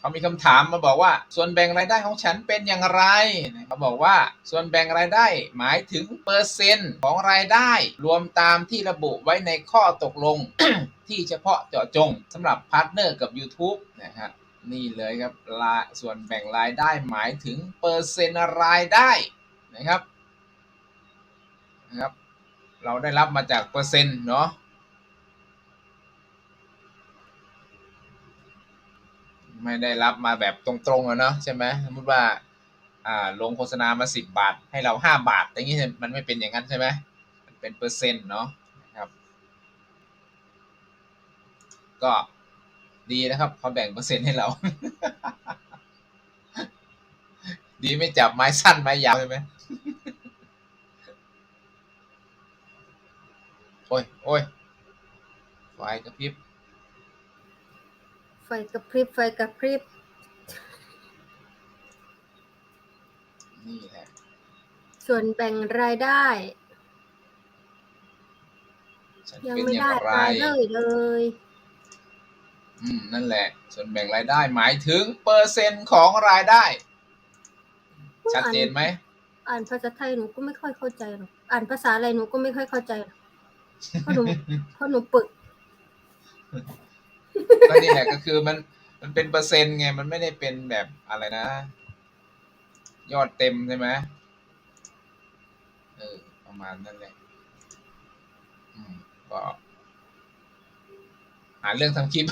เขามีคำถามมาบอกว่าส่วนแบ่งรายได้ของฉันเป็นอย่างไรเขาบอกว่าส่วนแบ่งรายได้หมายถึงเปอร์เซ็นต์ของรายได้รวมตามที่ระบุไว้ในข้อตกลง ที่เฉพาะเจาะจงสำหรับพาร์ทเนอร์กับ YouTube นะครับนี่เลยครับรายส่วนแบ่งรายได้หมายถึงเปอร์เซ็นต์รายได้นะครับนะครับ เราได้รับมาจากเปอร์เซ็นต์เนาะ ไม่ได้รับมาแบบตรงๆอะเนาะใช่ไหมสมมติว่า อ่าลงโฆษณามาสิบบาท ให้เราห้าบาทอย่างนี้มันไม่เป็นอย่างนั้นใช่ไหมมันเป็นเปอร์เซ็นต์เนาะนะครับ ก็ดีนะครับเขาแบ่งเปอร์เซ็นต์ให้เรา ดีไม่จับไม้สั้นไม้ยาวใช่ไหมโอ้ยโอ้ยไฟกระพริบ ฟกระพริบไฟกระพริบ นี่แหละ ส่วนแบ่งรายได้ ฉันยังเป็นไม่อย่าได้งไร รายเลยเลย อืม นั่นแหละ ส่วนแบ่งรายได้หมายถึงเปอร์เซ็นต์ของรายได้ ชัดเจนไหม อ่านภาษาไทยหนูก็ไม่ค่อยเข้าใจหรอก อ่านภาษาอะไรหนูก็ไม่ค่อยเข้าใจหรอกเพราะหนู เพราะหนูปึก ก็นี่แหละก็คือมันมันเป็นเปอร์เซ็นต์ไง มันไม่ได้เป็นแบบอะไรนะ ยอดเต็มใช่ไหมเออ ประมาณนั้นแหละอืมก็หาเรื่องทำคลิป